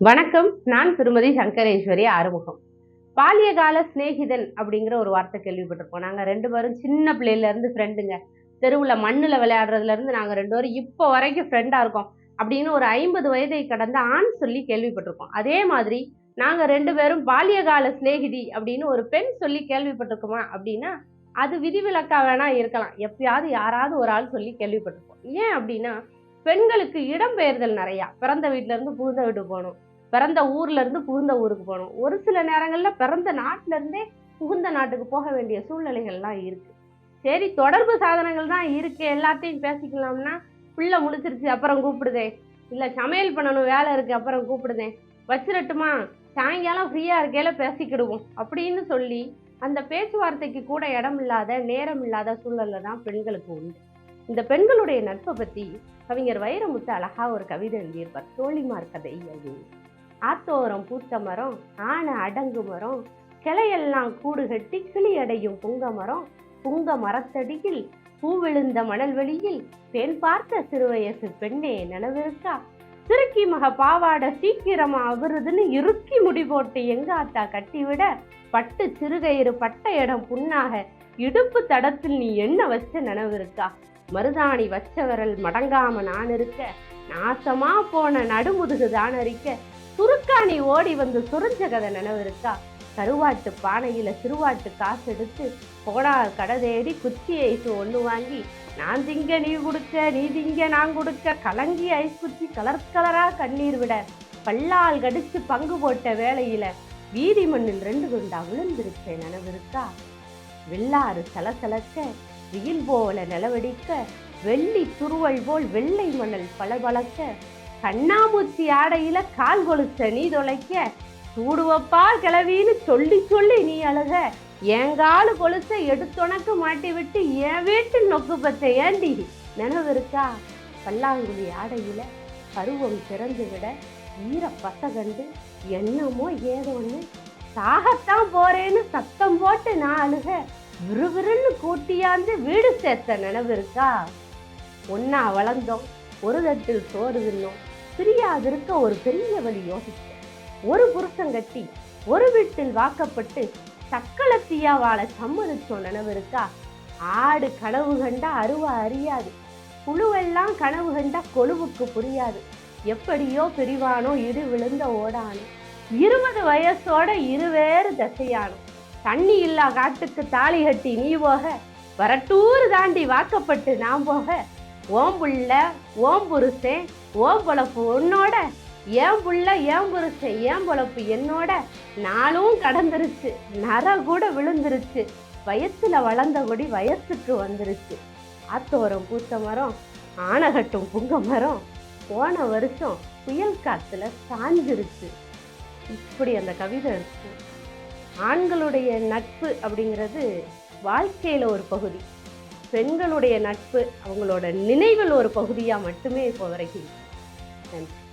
வணக்கம். நான் திருமதி சங்கரேஸ்வரி ஆறுமுகம். பாலியகால சிநேகிதன் அப்படிங்கிற ஒரு வார்த்தை கேள்விப்பட்டிருப்போம். நாங்கள் ரெண்டு பேரும் சின்ன பிள்ளையிலேருந்து ஃப்ரெண்டுங்க தெருவில் மண்ணில் விளையாடுறதுலேருந்து நாங்கள் ரெண்டு பேரும் இப்போ வரைக்கும் ஃப்ரெண்டாக இருக்கோம் அப்படின்னு ஒரு ஐம்பது வயதை கடந்த ஆண் சொல்லி கேள்விப்பட்டிருக்கோம் அதே மாதிரி நாங்கள் ரெண்டு பேரும் பாலியகால சிநேகிதி அப்படின்னு ஒரு பெண் சொல்லி கேள்விப்பட்டிருக்கோமா அப்படின்னா அது விதிவிலக்கா வேணா இருக்கலாம். எப்பயாவது யாராவது ஒரு ஆள் சொல்லி கேள்விப்பட்டிருப்போம். ஏன் அப்படின்னா பெண்களுக்கு இடம்பெயர்தல் நிறையா. பிறந்த வீட்டிலேருந்து இருந்து புகுந்த வீட்டுக்கு போகணும். பிறந்த ஊர்லேருந்து புகுந்த ஊருக்கு போகணும். ஒரு சில நேரங்களில் பிறந்த நாட்டிலேருந்தே புகுந்த நாட்டுக்கு போக வேண்டிய சூழ்நிலைகள்லாம் இருக்குது சரி தொடர்பு சாதனங்கள் தான் இருக்குது எல்லாத்தையும் பேசிக்கலாம்னா பிள்ளை முழிச்சிருச்சு அப்புறம் கூப்பிடுதே. இல்லை சமையல் பண்ணணும் வேலை இருக்குது அப்புறம் கூப்பிடுதேன் வச்சிடட்டுமா சாயங்காலம் ஃப்ரீயாக இருக்கையில பேசிக்கிடுவோம். அப்படின்னு சொல்லி அந்த பேச்சுவார்த்தைக்கு கூட இடம் இல்லாத நேரம் இல்லாத சூழல்ல தான் பெண்களுக்கு உண்டு. இந்த பெண்களுடைய நட்பை பற்றி கவிஞர் வைரமுத்து அழகா ஒரு கவிதை எழுதியிருப்பார். தோழிமார் கதை அப்படின்னு ஆத்தோரம் பூத்த மரம் ஆன அடங்கு மரம் கிளையெல்லாம் கூடு கட்டி கிளி அடையும் புங்க மரம் புங்க மரத்தடியில் பூவிழுந்த மணல் வெளியில் பெண் பார்த்த சிறுவயசு பெண்ணே நினைவிருக்கா? திருக்கி மக பாவாட சீக்கிரமா அவருதுன்னு இறுக்கி முடி போட்டு எங்க ஆத்தா கட்டிவிட? பட்டு சிறுகயிறு பட்ட இடம் புண்ணாக இடுப்பு தடத்தில் நீ என்ன வச்ச நினைவிருக்கா? மருதாணி வச்சவரல் மடங்காம நான் இருக்க நாசமா போன நடுமுதுகு தான் அறிக்க சுருக்காணி ஓடி வந்து சுரஞ்ச கதை நினைவு இருக்கா கருவாட்டு பானையில சிறுவாட்டு காசு எடுத்து போடார் கடை தேடி குச்சி ஐஸ் ஒன்று வாங்கி நான் திங்க நீ கொடுக்க நீ திங்க நான் கொடுக்க கலங்கி ஐஸ் குச்சி கலர் கலரா கண்ணீர் விட பல்லால் கடிச்சு பங்கு போட்ட வேலையில வீதி மண்ணில் ரெண்டு குண்டா விழுந்திருச்சேன் நினைவிருக்கா? வெள்ளாறு சலசலக்க வெயில் போல நிலவடிக்க வெள்ளி துருவல் போல் வெள்ளை மணல் பளபளக்க கண்ணாமூச்சி ஆடையில கால் கொலுச நீ தொலைக்க சூடுவப்பா கிளவின்னு சொல்லி சொல்லி நீ அழுக ஏங்காலு கொலுச எடுத்துணக்கு மாட்டி விட்டு என் வீட்டில் நொக்கு பச்ச ஏண்டி? நினைவு இருக்கா பல்லாங்குழி ஆடையில பருவம் திறந்து விட ஈர பசகண்டு என்னமோ ஏதோன்னு சாகத்தான் போறேன்னு சத்தம் போட்டு நான் அழுக விறுவிறுன்னு கூட்டியாந்து வீடு சேர்த்த நினைவு இருக்கா? ஒன்னா வளர்ந்தோம் ஒரு தட்டில் சோறு தின்னோம் பிரியாதிருக்க ஒரு பெரிய வழி யோசித்தோம். ஒரு புருஷன் கட்டி ஒரு வீட்டில் வாக்கப்பட்டு சக்களத்தியா வாழ சம்மதிச்சோம் நினைவு இருக்கா? ஆடு கனவு கண்டா அருவா அறியாது புழுவெல்லாம் கனவு கண்டா கொழுவுக்கு புரியாது. எப்படியோ பிரிவானோ இரு விழுந்த ஓடானோ. இருபது வயசோட இருவேறு தசையானோ. தண்ணி இல்லா காட்டுக்கு தாலி கட்டி நீ போக. வரட்டூர் தாண்டி வாக்கப்பட்டு நான் போக. ஓம் புள்ள ஓம் புருஷன் ஓம் பொழப்பு உன்னோட. ஏன் புள்ள ஏன் புருஷன் ஏன் பொழப்பு என்னோட. நாளும் கடந்துருச்சு நர கூட விழுந்துருச்சு. வயசுல வளர்ந்த கொடி வயசுக்கு வந்துருச்சு. ஆத்தோரம் பூத்த மரம் ஆனகட்டும் புங்க மரம். போன வருஷம் புயல் காத்துல சாஞ்சிருச்சு. இப்படி அந்த கவிதை இருக்கு. ஆண்களுடைய நட்பு அப்படிங்கிறது வாழ்க்கையில் ஒரு பகுதி. பெண்களுடைய நட்பு அவங்களோட நினைவில் ஒரு பகுதியாக மட்டுமே இப்போ வரைக்கும் நன்றி.